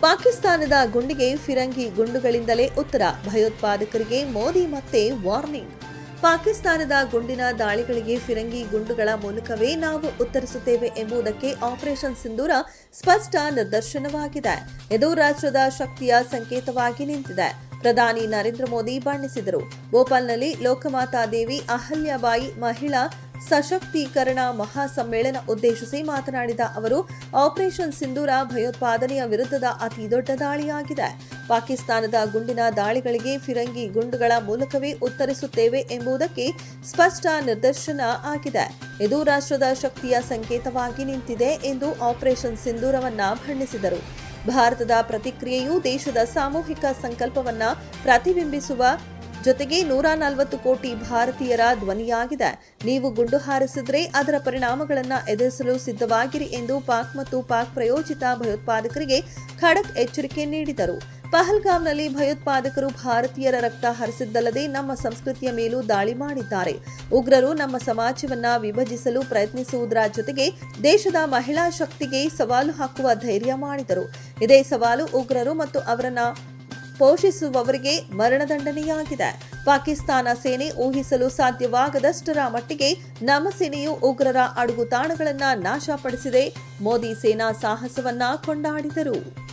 ಪಾಕಿಸ್ತಾನದ ಗುಂಡಿಗೆ ಫಿರಂಗಿ ಗುಂಡುಗಳಿಂದಲೇ ಉತ್ತರ. ಭಯೋತ್ಪಾದಕರಿಗೆ ಮೋದಿ ಮತ್ತೆ ವಾರ್ನಿಂಗ್. ಪಾಕಿಸ್ತಾನದ ಗುಂಡಿನ ದಾಳಿಗಳಿಗೆ ಫಿರಂಗಿ ಗುಂಡುಗಳ ಮೂಲಕವೇ ನಾವು ಉತ್ತರಿಸುತ್ತೇವೆ ಎಂಬುದಕ್ಕೆ ಆಪರೇಷನ್ ಸಿಂಧೂರ ಸ್ಪಷ್ಟ ನಿದರ್ಶನವಾಗಿದೆ ಇದು ರಾಷ್ಟ್ರದ ಶಕ್ತಿಯ ಸಂಕೇತವಾಗಿ ನಿಂತಿದೆ. ಪ್ರಧಾನಿ ನರೇಂದ್ರ ಮೋದಿ ಬಣ್ಣಿಸಿದರು. ಭೋಪಾಲ್ನಲ್ಲಿ ಲೋಕಮಾತಾ ದೇವಿ, ಅಹಲ್ಯಾಬಾಯಿ ಮಹಿಳಾ ಸಶಕ್ತೀಕರಣ ಮಹಾಸಮ್ಮೇಳನ ಉದ್ದೇಶಿಸಿ ಮಾತನಾಡಿದ ಅವರು, ಆಪರೇಷನ್ ಸಿಂಧೂರ ಭಯೋತ್ಪಾದನೆಯ ವಿರುದ್ಧದ ಅತಿ ದೊಡ್ಡ ದಾಳಿಯಾಗಿದೆ. ಪಾಕಿಸ್ತಾನದ ಗುಂಡಿನ ದಾಳಿಗಳಿಗೆ ಫಿರಂಗಿ ಗುಂಡುಗಳ ಮೂಲಕವೇ ಉತ್ತರಿಸುತ್ತೇವೆ ಎಂಬುದಕ್ಕೆ ಸ್ಪಷ್ಟ ನಿದರ್ಶನ ಆಗಿದೆ. ಇದು ರಾಷ್ಟ್ರದ ಶಕ್ತಿಯ ಸಂಕೇತವಾಗಿ ನಿಂತಿದೆ ಎಂದು ಆಪರೇಷನ್ ಸಿಂಧೂರವನ್ನ ಬಣ್ಣಿಸಿದರು. ಭಾರತದ ಪ್ರತಿಕ್ರಿಯೆಯು ದೇಶದ ಸಾಮೂಹಿಕ ಸಂಕಲ್ಪವನ್ನ ಪ್ರತಿಬಿಂಬಿಸುವ ಜೊತೆಗೆ ನೂರ ನಲವತ್ತು ಕೋಟಿ ಭಾರತೀಯರ ಧ್ವನಿಯಾಗಿದೆ. ನೀವು ಗುಂಡು ಹಾರಿಸಿದ್ರೆ ಅದರ ಪರಿಣಾಮಗಳನ್ನು ಎದುರಿಸಲು ಸಿದ್ಧವಾಗಿರಿ ಎಂದು ಪಾಕ್ ಮತ್ತು ಪಾಕ್ ಪ್ರಯೋಜಿತ ಭಯೋತ್ಪಾದಕರಿಗೆ ಖಡಕ್ ಎಚ್ಚರಿಕೆ ನೀಡಿದರು. ಪಹಲ್ಗಾಮ್ನಲ್ಲಿ ಭಯೋತ್ಪಾದಕರು ಭಾರತೀಯರ ರಕ್ತ ಹರಿಸಿದ್ದಲ್ಲದೆ ನಮ್ಮ ಸಂಸ್ಕೃತಿಯ ಮೇಲೂ ದಾಳಿ ಮಾಡಿದ್ದಾರೆ. ಉಗ್ರರು ನಮ್ಮ ಸಮಾಜವನ್ನ ವಿಭಜಿಸಲು ಪ್ರಯತ್ನಿಸುವುದರ ಜೊತೆಗೆ ದೇಶದ ಮಹಿಳಾ ಶಕ್ತಿಗೆ ಸವಾಲು ಹಾಕುವ ಧೈರ್ಯ ಮಾಡಿದರು. ಇದೇ ಸವಾಲು ಉಗ್ರರು ಮತ್ತು ಅವರನ್ನ ಪೋಷಿಸುವವರಿಗೆ ಮರಣದಂಡನೆಯಾಗಿದೆ. ಪಾಕಿಸ್ತಾನ ಸೇನೆ ಊಹಿಸಲು ಸಾಧ್ಯವಾಗದಷ್ಟರ ಮಟ್ಟಿಗೆ ನಮ್ಮ ಸೇನೆಯು ಉಗ್ರರ ಅಡುಗು ತಾಣಗಳನ್ನು ನಾಶಪಡಿಸಿದೆ. ಮೋದಿ ಸೇನಾ ಸಾಹಸವನ್ನ ಕೊಂಡಾಡಿದರು.